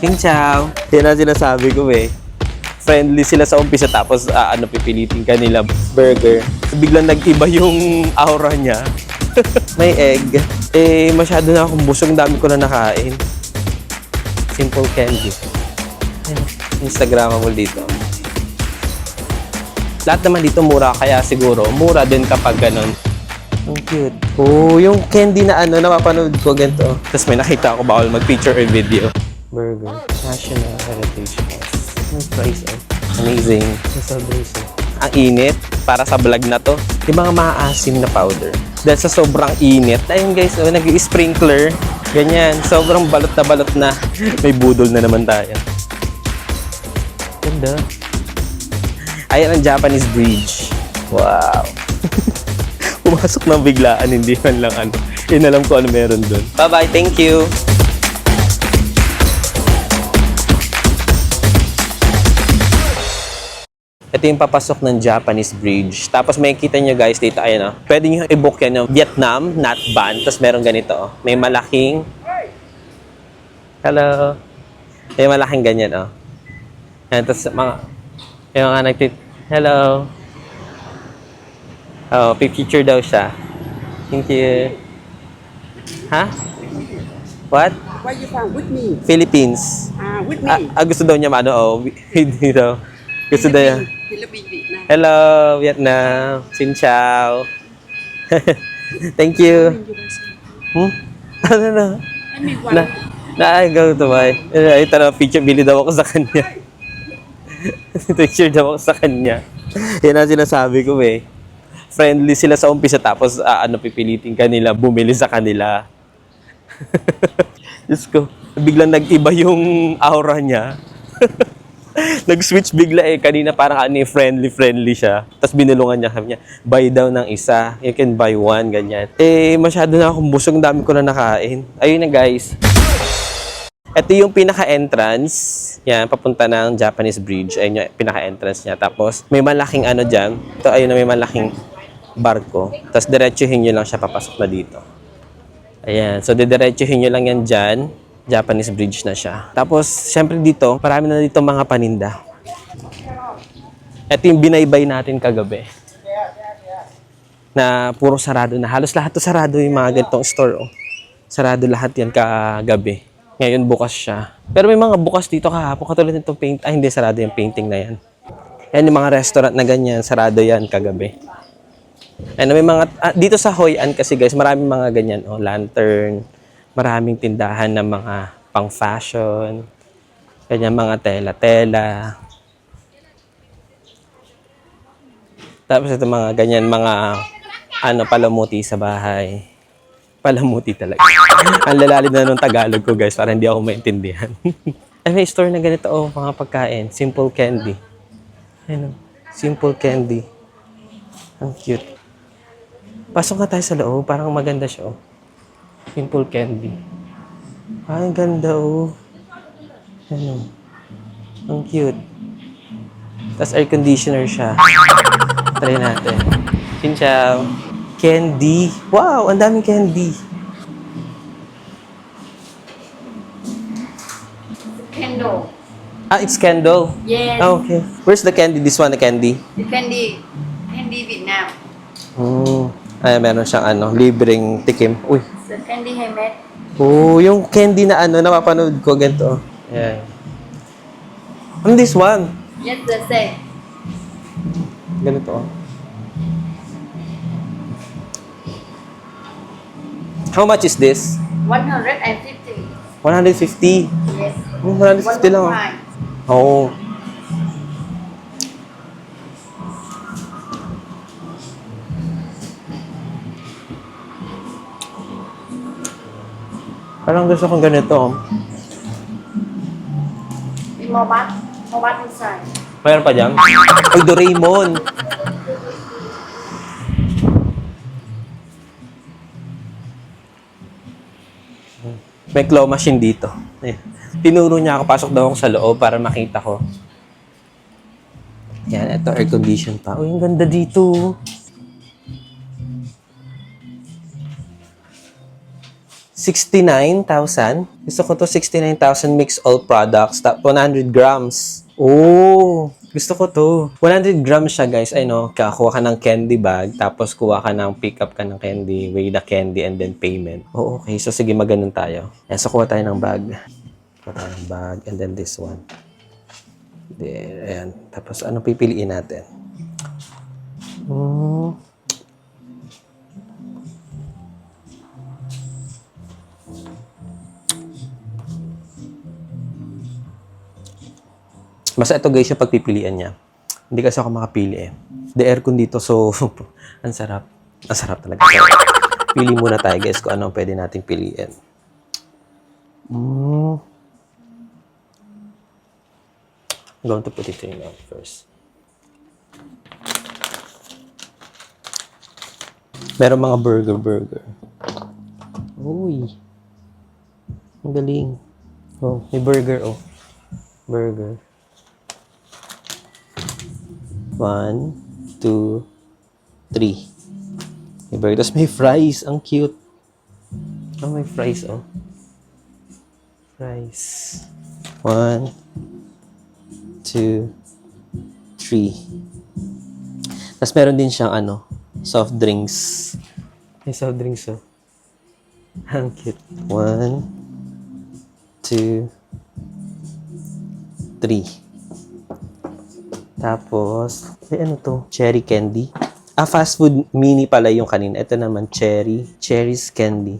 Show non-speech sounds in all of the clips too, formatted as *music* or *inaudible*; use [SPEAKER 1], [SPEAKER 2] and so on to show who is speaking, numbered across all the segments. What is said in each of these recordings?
[SPEAKER 1] King Chow. Yan ang sinasabi ko eh. Friendly sila sa umpisa tapos ah, ano pipilitin kanila burger. Biglang nag-iba yung aura niya. *laughs* May egg. Eh, masyado na akong busog. Dami ko na nakain. Simple candy. Ayun, Instagrammable dito. Lahat naman dito mura, kaya siguro mura din kapag ganun. Ang cute. Oh, yung candy na ano, napapanood ko ganito. Tapos may nakita ako bawal mag-picture or video. Burger. National Heritage House. Ang price oh. Amazing. Ang sobrang Ang init. Para sa vlog na to. Yung mga maaasim na powder. Dahil sa sobrang init. Ayun guys, oh, nag-sprinkler. Ganyan. Sobrang balot na balot na. May budol na naman tayo. Ganda. Ayan ang Japanese bridge. Wow. *laughs* Pumasok ng biglaan, hindi man lang ano. Inalam ko ano meron doon. Bye-bye, thank you. Ito yung papasok ng Japanese bridge. Tapos may kita nyo guys dito, ayan o. Pwede nyo i-book yan ng Vietnam, not ban. Tapos meron ganito oh. May malaking... Hello. May malaking ganyan oh. Ayan, tapos mga... Yung mga nagtit... Hello. Oh, picture daw siya. Thank you. Ha? What?
[SPEAKER 2] Where you from? With me.
[SPEAKER 1] Philippines.
[SPEAKER 2] Ah, with me.
[SPEAKER 1] Ah, ah, gusto daw niya ano, oh, *laughs* hindi daw. Gusto daw niya.
[SPEAKER 2] Philippines, Vietnam.
[SPEAKER 1] Hello, Vietnam. Xin chào. *laughs* Thank you. Hmm? *laughs* Ano na?
[SPEAKER 2] One.
[SPEAKER 1] Na, na, ay, buy. Eh, Ito na, picture, bili daw ako sa kanya. *laughs* picture daw ako sa kanya. Yan ang sinasabi ko eh. Friendly sila sa umpisa tapos ah, ano pipilitin kanila, bumili sa kanila. Diyos ko, biglang nag-iba yung aura niya. *laughs* Nag-switch bigla eh. Kanina parang ano eh, friendly-friendly siya. Tapos binulungan niya kami niya, buy daw ng isa. You can buy one, ganyan. Eh, masyado na akong busog. Dami ko na nakain. Ayun na guys. Ito yung pinaka-entrance. Yan, papunta ng Japanese Bridge. Ayun yung pinaka-entrance niya. Tapos, may malaking ano dyan. Ito, ayun na may malaking barko. Tapos, diretsuhin nyo lang siya papasok na dito. Ayan. So, didiretsuhin nyo lang yan dyan. Japanese bridge na siya. Tapos, syempre dito, marami na dito mga paninda. Ito yung binaybay natin kagabi. Na puro sarado na. Halos lahat to sarado yung mga ganitong store. Oh. Sarado lahat yan kagabi. Ngayon bukas siya. Pero may mga bukas dito kahapon. Katulad nitong paint. Ay, hindi sarado yung painting na yan. Yan yung mga restaurant na ganyan. Sarado yan kagabi. Ano, may mga, ah, dito sa Hoi An kasi guys, maraming mga ganyan, oh, lantern, maraming tindahan ng mga pang fashion, ganyan mga tela-tela. Tapos ito mga ganyan, mga ano, palamuti sa bahay. Palamuti talaga. Ang lalalim na nung Tagalog ko guys, para hindi ako maintindihan. *laughs* Ay, may store na ganito, oh, mga pagkain. Simple candy. Ayun, oh, simple candy. Ang cute. Pasok nga tayo sa loob. Parang maganda siya, oh. Simple candy. Ay, ang ganda, oh. Ano? Ang cute. Tapos air conditioner siya. Try natin. Xin chào. Candy. Wow, ang daming candy.
[SPEAKER 3] Candle.
[SPEAKER 1] Ah, it's candle.
[SPEAKER 3] Yes.
[SPEAKER 1] Ah, okay. Where's the candy? This one, the candy?
[SPEAKER 3] The candy. Candy Vietnam.
[SPEAKER 1] Oh. Ay, meron siyang ano, libreng tikim. Uy.
[SPEAKER 3] Candy handmade.
[SPEAKER 1] Oh, yung candy na ano, napapanood ko, ganito. Yan. And this one.
[SPEAKER 3] Yes, the same.
[SPEAKER 1] Ganito. oh. How much is this?
[SPEAKER 3] 150.
[SPEAKER 1] 150.
[SPEAKER 3] Yes.
[SPEAKER 1] Oh, 150 lang. oh. Parang gusto kong ganito.
[SPEAKER 3] More bat inside.
[SPEAKER 1] Mayroon pa dyan? Ay, Doraemon! May claw machine dito. Eh, Tinuro niya ako, pasok daw ako sa loob para makita ko. Yan, ito air condition pa. Uy, ang ganda dito. 69,000. Gusto ko to 69,000 mix all products. Tap 100 grams. Oh, gusto ko to. 100 grams siya, guys. I know, kakuha ka ng candy bag, tapos kuha ka ng pick up ka ng candy, weigh the candy, and then payment. Oh, okay. So, sige, maganon tayo. Yan, so kuha tayo ng bag. Kuha tayo ng bag, and then this one. There, ayan. Tapos, ano pipiliin natin? Hmm. Basta ito guys yung pagpipilian niya. Hindi kasi ako makapili eh. The aircon dito so *laughs* ang sarap. Ang sarap talaga. Pili muna tayo guys kung ano pwede nating piliin. Mm. I'm going to put it in out first. Meron mga burger burger. Uy. Ang galing. Oh, may burger oh. Burger. One, two, three. Burger. Tapos may fries. Ang cute. Oh, may fries, oh. Fries. One, two, three. Tapos meron din siyang ano, soft drinks. May soft drinks, oh. *laughs* Ang cute. One, two, three. Tapos, may ano to? Cherry candy. Ah, fast food mini pala yung kanina. Ito naman, cherry. Cherries candy.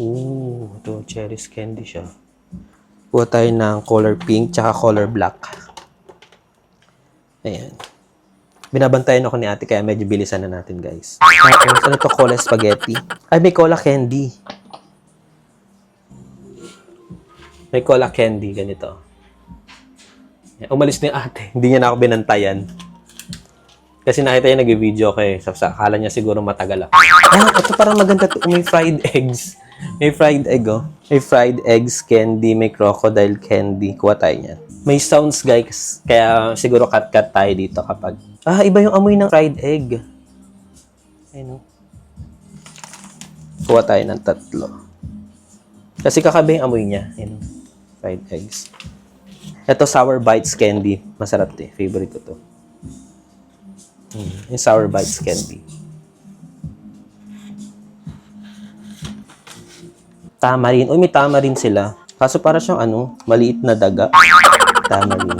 [SPEAKER 1] Ooh, ito, cherries candy siya. Kuha tayo ng color pink tsaka color black. Ayan. Binabantayan ako ni ate kaya medyo bilisan na natin, guys. Tapos, ano to? Cola spaghetti. Ay, may cola candy. May cola candy, ganito. Umalis na yung ate. Hindi niya na ako binantayan. Kasi nakita niya nag-video ko eh. Sa, sa akala niya siguro matagal ako. Ah, ito parang maganda to. May fried *laughs* eggs. May fried egg, oh. May fried eggs candy. May crocodile candy. Kuha tayo niyan. May sounds, guys. Kaya siguro cut-cut tayo dito kapag... Ah, iba yung amoy ng fried egg. Ayun, oh. Kuha tayo ng tatlo. Kasi kakaba yung amoy niya. Ayun, fried eggs. Ito, Sour Bites Candy. Masarap to eh. Favorite ko to. Mm, yung Sour Bites Candy. Tamarin. Uy, may tamarin sila. Kaso para siyang ano, maliit na daga. Tamarin.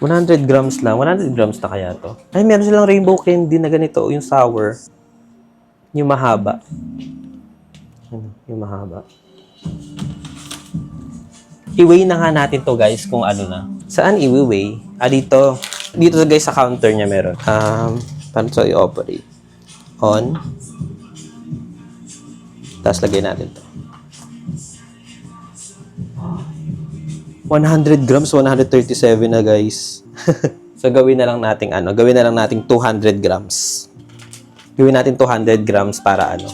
[SPEAKER 1] 100 grams lang. 100 grams na kaya to. Ay, meron silang rainbow candy na ganito. Yung sour. Yung mahaba. Ano, yung mahaba. I-weigh na nga natin to guys kung ano na. Saan i-weigh? Ah, dito. Dito guys sa counter niya meron. Um, paano to i-operate? On. Tapos lagay natin to. 100 grams, 137 na guys. *laughs* so gawin na lang nating ano, gawin na lang nating 200 grams. Gawin natin 200 grams para ano,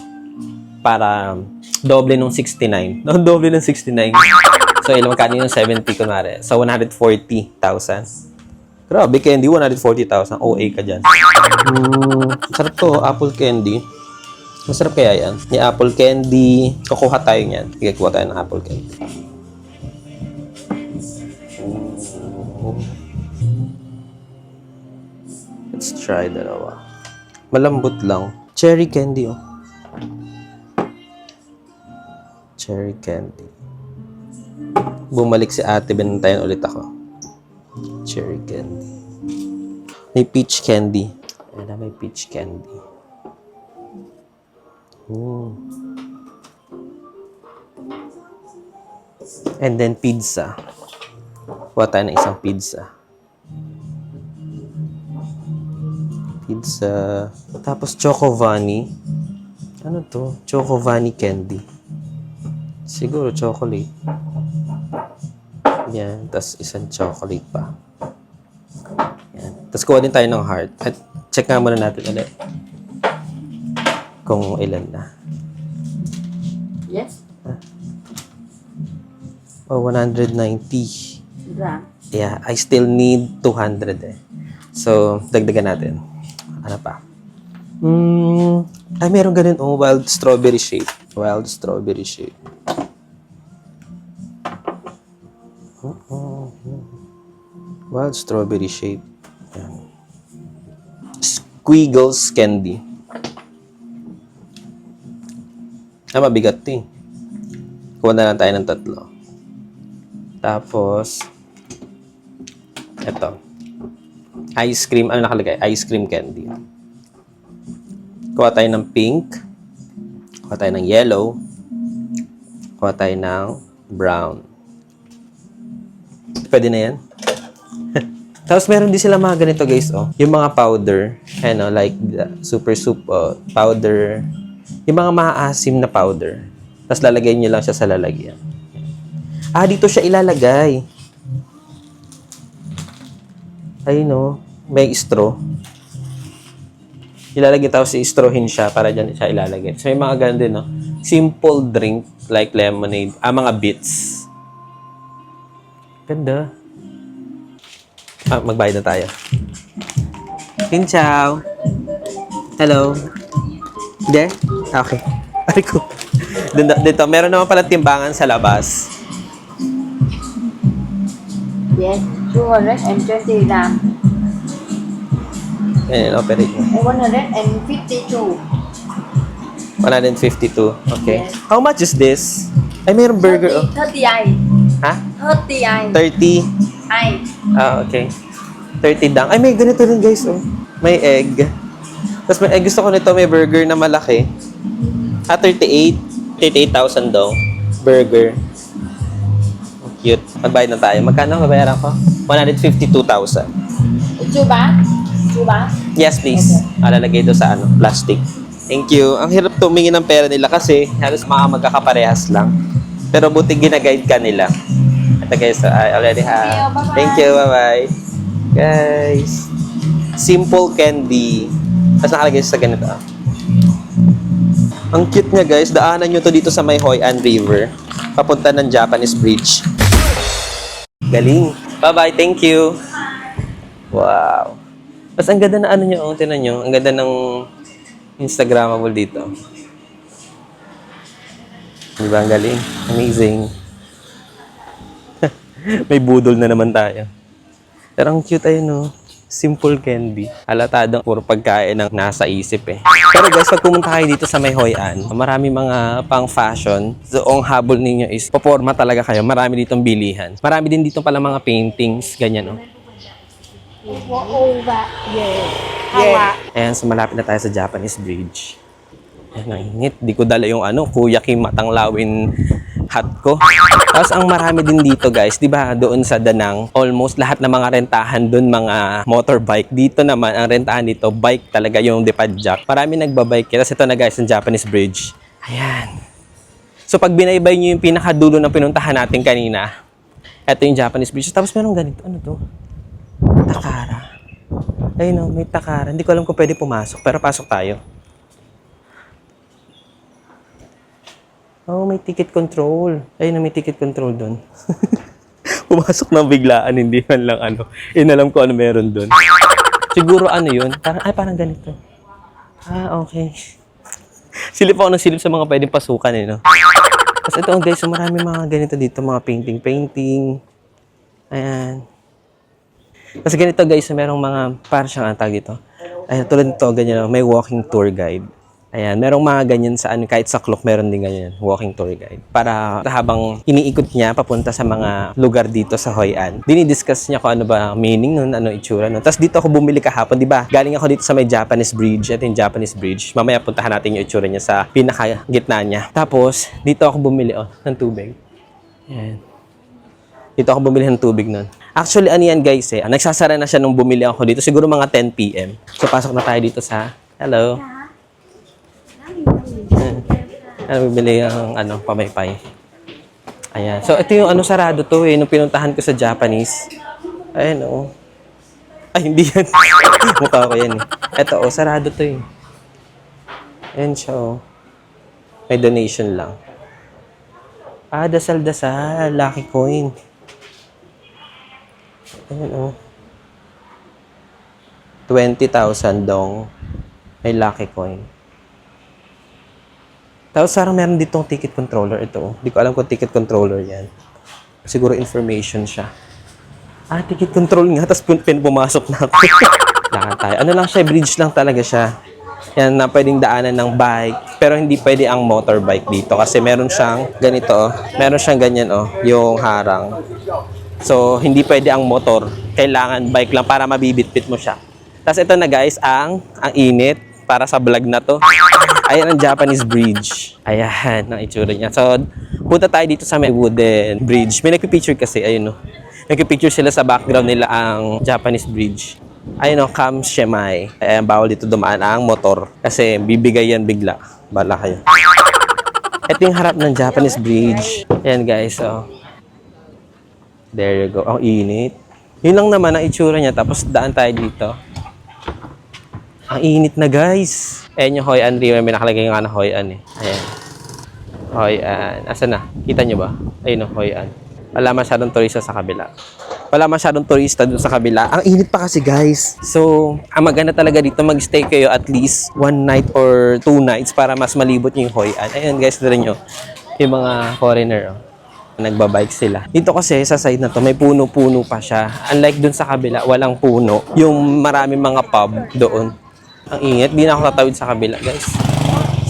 [SPEAKER 1] para doble nung 69. No, *laughs* doble ng 69. So, ilang magkano yung 70 kunwari? So, 140,000. Grabe, candy, 140,000. OA ka dyan. Hmm, sarap to, apple candy. Masarap kaya yan. Yung apple candy. Kukuha tayo niyan. Sige, kuha tayo ng apple candy. Let's try dalawa. Malambot lang. Cherry candy, oh. Cherry candy. Bumalik si ate, binantayan ulit ako. Cherry candy. May peach candy. Ayan na, may peach candy. Ooh. And then pizza. Kuha tayo ng isang pizza. Pizza. Tapos Choco Vanny. Ano to? Choco Vanny candy. Siguro chocolate. Yan. Tapos isang chocolate pa. Yan. Tapos kuha din tayo ng heart. At check nga muna natin ulit. Kung ilan na.
[SPEAKER 2] Yes?
[SPEAKER 1] Oh, 190.
[SPEAKER 2] Gram.
[SPEAKER 1] Yeah, I still need 200 eh. So, dagdagan natin. Ano pa? Mm, ay, meron ganun. Oh, wild strawberry shape. Wild strawberry shape. Wild strawberry shape. Yan. Squiggles candy. Ah, mabigat to eh. Kuha na lang tayo ng tatlo. Tapos, eto. Ice cream, ano nakalagay? Ice cream candy. Kuha tayo ng pink. Kuha tayo ng yellow. Kuha tayo ng brown. Pwede na yan. Tapos meron din sila mga ganito guys, oh. Yung mga powder, ano, like the super soup oh, powder. Yung mga maasim na powder. Tapos lalagay nyo lang siya sa lalagyan. Ah, dito siya ilalagay. Ayun, oh. May straw. Ilalagay tapos i-strawhin siya para dyan siya ilalagay. So, may mga ganun din, no? Simple drink like lemonade. Ah, mga bits. Ganda. Ah, magbayad na tayo. Pinchaw. Hello. Hindi? Okay. *laughs* Ay ko. Dito, dito, meron naman pala timbangan sa labas.
[SPEAKER 3] Yes, 220 gram.
[SPEAKER 1] Ayan, operate mo.
[SPEAKER 3] 152.
[SPEAKER 1] 152. Okay.
[SPEAKER 3] Yes.
[SPEAKER 1] How much is this? Ay, mayroong burger. Oh.
[SPEAKER 3] 30
[SPEAKER 1] Ha?
[SPEAKER 3] 30
[SPEAKER 1] 30.
[SPEAKER 3] ai.
[SPEAKER 1] Ah, okay. 30 dang. Ay, may ganito rin guys, oh. May egg. Tapos may egg. Gusto ko nito, may burger na malaki. Ah, 38. 38,000 daw. Burger. Oh, Cute. Magbayad na tayo. Magkano babayaran ko? 152,000.
[SPEAKER 3] Chuba? Chuba?
[SPEAKER 1] Yes, please. Ah, lalagay doon sa ano, plastic. Thank you. Ang hirap tumingin ng pera nila kasi halos mga magkakaparehas lang. Pero buti ginaguide ka nila. Ito guys, I already have. Thank you. Bye-bye. Guys. Simple candy. Tapos nakalagay sa ganito. Ang cute niya guys. Daanan nyo to dito sa may Hoi An River. Papunta ng Japanese Bridge. Galing. Bye-bye. Thank you. Wow. Tapos ang ganda na ano nyo, oh, tinan nyo. Ang ganda ng Instagrammable dito. Di ba ang galing? Amazing. *laughs* May budol na naman tayo. Pero ang cute ayun, no? Simple candy. Halatadong puro pagkain ang nasa isip eh. Pero guys, pag pumunta kayo dito sa may Hoi An, marami mga pang fashion. So, ang habol ninyo is, paporma talaga kayo. Marami ditong bilihan. Marami din dito pala mga paintings, ganyan, no? Ayan, so malapit na tayo sa Japanese Bridge. Ayan, ang init. Di ko dala yung ano, Kuya Kim Matanglawin hat ko. Tapos ang marami din dito guys, di ba doon sa Danang, almost lahat ng mga rentahan doon, mga motorbike. Dito naman, ang rentahan dito, bike talaga yung Depadjak. Marami nagbabike. Tapos ito na guys, ang Japanese Bridge. Ayan. So pag binaybay nyo yung pinakadulo ng pinuntahan natin kanina, ito yung Japanese Bridge. Tapos meron ganito, ano to? Takara. Ayun o, may takara. Hindi ko alam kung pwede pumasok, pero pasok tayo. Oh, may ticket control. Ayun na, may ticket control doon. *laughs* Pumasok ng biglaan, hindi man lang ano. Inalam ko ano meron doon. Siguro ano yun? Parang, ay, parang ganito. Ah, okay. Silip ako ng silip sa mga pwedeng pasukan eh, no? Tapos ito, oh, guys, marami mga ganito dito, mga painting-painting. Ayan. Kasi ganito guys, merong mga, parang siyang ang tawag dito. Ayan, tulad nito, ganyan, may walking tour guide. Ayan, merong mga ganyan sa ano, kahit sa clock meron din ganyan, walking tour guide. Para habang iniikot niya papunta sa mga lugar dito sa Hoi An, dinidiscuss niya kung ano ba meaning nun, ano itsura nun. Tapos dito ako bumili kahapon, di ba? Galing ako dito sa may Japanese Bridge. Ito yung Japanese Bridge. Mamaya puntahan natin yung itsura niya sa pinaka gitna niya. Tapos, dito ako bumili, oh, ng tubig. Ayan. Dito ako bumili ng tubig nun. Actually, ano yan guys eh. Nagsasara na siya nung bumili ako dito. Siguro mga 10 p.m. So, pasok na tayo dito sa... Hello. Ano, bibili ang ano, pamaypay. Ayan. So, ito yung ano, sarado to eh. Nung pinuntahan ko sa Japanese. Ayan, oh. Ay, hindi yan. *laughs* Mukha ko yan eh. Ito, oh, sarado to eh. Ayan siya, oh. May donation lang. Ah, dasal-dasal. Lucky coin. Ayan, oh. 20,000 dong. May lucky coin. Tapos parang meron ditong ticket controller ito. oh. Hindi ko alam kung ticket controller yan. Siguro information siya. Ah, ticket control nga. Tapos pin, pin pumasok na ako. *laughs* Lakad tayo. Ano lang siya, bridge lang talaga siya. Yan na pwedeng daanan ng bike. Pero hindi pwede ang motorbike dito. Kasi meron siyang ganito. oh. Meron siyang ganyan oh. Yung harang. So, hindi pwede ang motor. Kailangan bike lang para mabibitbit mo siya. Tapos ito na guys, ang ang init para sa vlog na to. Ayan ang Japanese bridge. Ayan ang itsura niya. So, punta tayo dito sa may wooden bridge. May nagpipicture kasi, ayun no. Nagpipicture sila sa background nila ang Japanese bridge. Ayun no, Kam Shemai. Ayan, bawal dito dumaan ang motor. Kasi bibigay yan bigla. Bala kayo. Ito yung harap ng Japanese bridge. Ayan guys, so. There you go. Ang init. Yun lang naman ang itsura niya. Tapos daan tayo dito. Ang init na guys. Ayan yung Hoi An River. May nakalagay nga na Hoi An eh. Ayan. Hoi An. Asa na? Kita nyo ba? Ayun o, Hoi An. Wala masyadong turista sa kabila. Wala masyadong turista dun sa kabila. Ang init pa kasi guys. So, ang maganda talaga dito, mag-stay kayo at least one night or two nights para mas malibot yung Hoi An. Ayun guys, rin nyo. Yung mga foreigner oh nagbabike sila. Dito kasi sa side na to, may puno-puno pa siya. Unlike dun sa kabila, walang puno. Yung maraming mga pub doon. Ang init. Di na ako tatawid sa kabila, guys.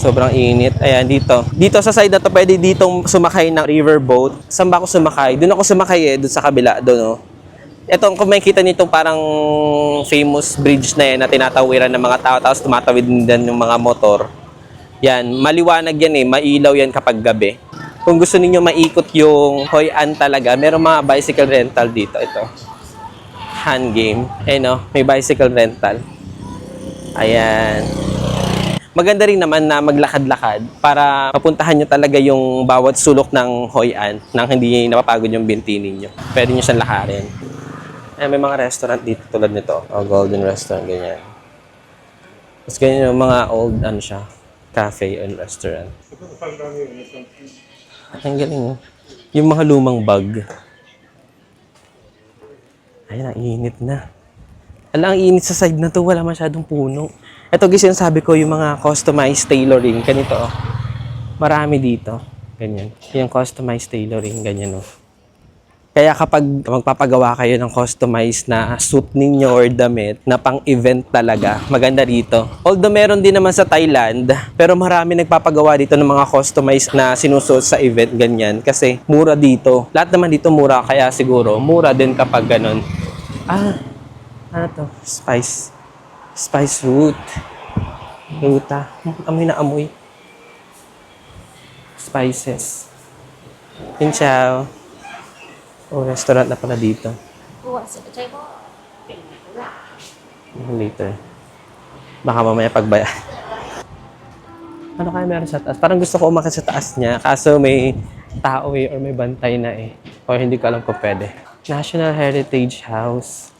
[SPEAKER 1] Sobrang init. Ayan, dito. Dito sa side na to, pwede ditong sumakay ng river boat. Saan ba ako sumakay? Doon ako sumakay eh, doon sa kabila. Doon, oh. Ito, kung makikita nito parang famous bridge na yan na tinatawiran ng mga tao tapos tumatawid din yung mga motor. Yan, maliwanag yan eh, mailaw yan kapag gabi. Kung gusto niyo maikot yung Hoi An talaga, merong mga bicycle rental dito. Ito. Hand game. Eh no, may bicycle rental. Ayan. Maganda rin naman na maglakad-lakad para mapuntahan nyo talaga yung bawat sulok ng Hoi An nang hindi napapagod yung binti ninyo. Pwede nyo siyang lakarin. Ayan, may mga restaurant dito tulad nito. Oh, Golden Restaurant, ganyan. Tapos ganyan yung mga old, ano siya, cafe and restaurant. Ang galing oh. Yung mga lumang bag. Ayun, ang init na. Ala, ang init sa side na to. Wala masyadong puno. Ito guys, yung sabi ko, yung mga customized tailoring. Ganito oh. Marami dito. Ganyan. Yung customized tailoring, ganyan oh. Kaya kapag magpapagawa kayo ng customized na suit ninyo or damit na pang-event talaga, maganda dito. Although meron din naman sa Thailand, pero marami nagpapagawa dito ng mga customized na sinusuot sa event, ganyan. Kasi mura dito. Lahat naman dito mura, kaya siguro mura din kapag ganun. Ah, ano to? Spice. Spice root. Ruta. Amoy na amoy. Spices. Yun ciao. Oh, restaurant na pala dito. Later. Baka mamaya pagbaya. *laughs* ano kaya meron sa taas? Parang gusto ko umakit sa taas niya. Kaso may tao eh, or may bantay na eh. O hindi ko alam kung pwede. National Heritage House.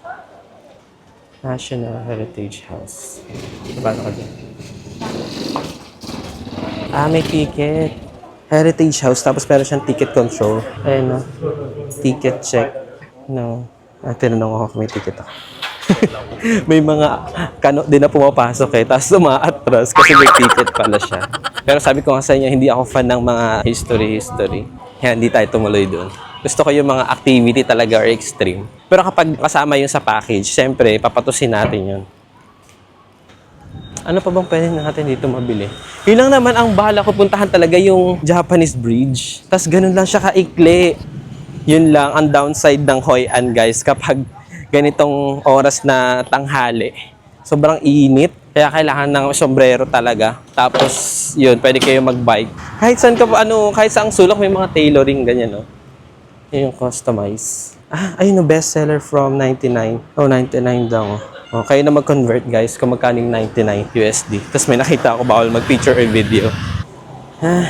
[SPEAKER 1] National Heritage House. Paano ka dyan? Ah, may ticket. Heritage House, tapos meron siyang ticket control. Ayun no. Ticket check. No. Ah, tinanong ako kung may ticket ako. *laughs* may mga kano din na pumapasok eh. Tapos umaatras kasi may ticket pala siya. Pero sabi ko nga sa inyo, hindi ako fan ng mga history-history. Kaya hindi tayo tumuloy doon. Gusto ko yung mga activity talaga or extreme. Pero kapag kasama yun sa package, siyempre, papatusin natin yun. Ano pa bang pwede natin dito mabili? Yun lang naman ang bahala ko puntahan talaga yung Japanese Bridge. Tapos ganun lang siya kaikli. Yun lang ang downside ng Hoi An guys kapag ganitong oras na tanghali. Sobrang init. Kaya kailangan ng sombrero talaga. Tapos yun, pwede kayo mag-bike. Kahit saan ka ano, kahit saang sulok may mga tailoring ganyan, no? Yun yung customize. Ah, ayun yung bestseller from 99. Oh, 99 daw. Oh, kayo na mag-convert guys kung magkano yung 99 USD. Tapos may nakita ako bawal mag-picture or video. Ah,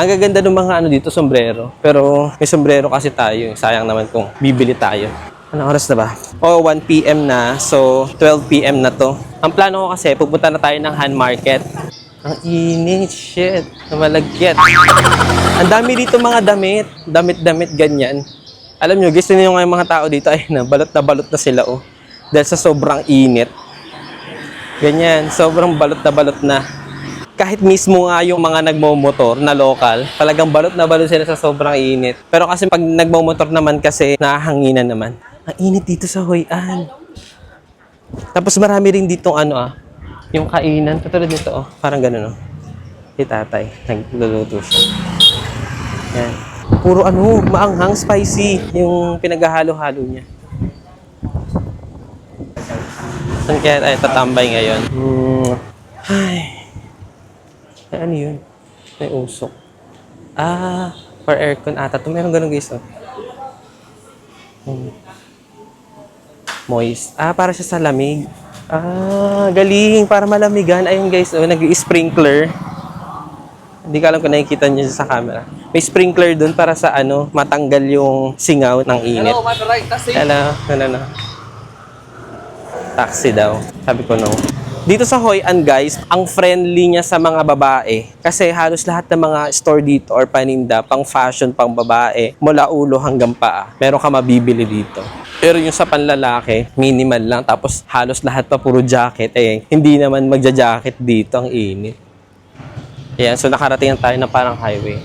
[SPEAKER 1] ang gaganda ng mga ano dito, sombrero. Pero may sombrero kasi tayo. Sayang naman kung bibili tayo. Ano oras na ba? O, 1 p.m. na. So, 12 p.m. na to. Ang plano ko kasi, pupunta na tayo ng hand market. Ang init, shit. Namalagkit. Ang dami dito mga damit. Damit-damit, ganyan. Alam nyo, gusto niyo nga yung mga tao dito, ay na, balot na balot na sila, oh. Dahil sa sobrang init. Ganyan, sobrang balot na balot na. Kahit mismo nga yung mga nagmomotor na local, talagang balot na balot sila sa sobrang init. Pero kasi pag nagmomotor naman kasi, nahanginan naman. Ang init dito sa Hoyan. Tapos marami rin ditong ano ah, yung kainan. Katulad nito oh, parang ganun oh. Si tatay, nagluluto siya. Yan. Puro ano, maanghang, spicy. Yung pinaghahalo-halo niya. Saan kaya tayo tatambay ngayon? Hmm. Ay. Ay, ano yun? May usok. Ah, for aircon ata. Ito meron ganun guys. Oh. Hmm. Moist. Ah, para siya sa lamig. Ah, galing. Para malamigan. Ayun guys, oh, nag-sprinkler. Hindi ko alam kung nakikita niyo sa camera. May sprinkler dun para sa ano, matanggal yung singaw ng init. Hello, Hello, ano na. Taxi daw. Sabi ko no. Dito sa Hoi An guys, ang friendly niya sa mga babae. Kasi halos lahat ng mga store dito or paninda, pang fashion, pang babae, mula ulo hanggang paa. Meron ka mabibili dito. Pero yung sa panlalaki, minimal lang. Tapos halos lahat pa puro jacket. Eh, hindi naman magja-jacket dito. Ang init. Ayan, so nakarating na tayo ng parang highway.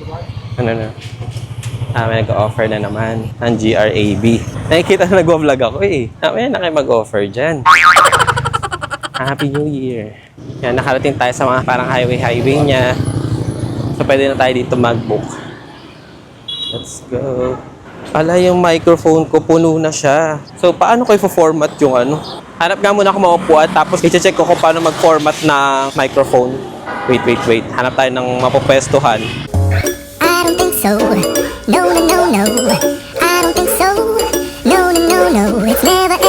[SPEAKER 1] Ano na? Ah, may nag-offer na naman ng GRAB. Nakikita na nag-vlog ako eh. Ah, may na kayo mag-offer dyan. Happy New Year. Yan, nakarating tayo sa mga parang highway-highway niya. So, pwede na tayo dito mag-book. Let's go. Ala, yung microphone ko, puno na siya. So, paano ko i-format yung ano? Hanap nga muna ako maupuan, tapos i-check ko kung paano mag-format na microphone. Wait, wait, wait. Hanap tayo ng mapupwestuhan.
[SPEAKER 4] I don't think so. No, no, no, no. I don't think so. No, no, no, no. It's never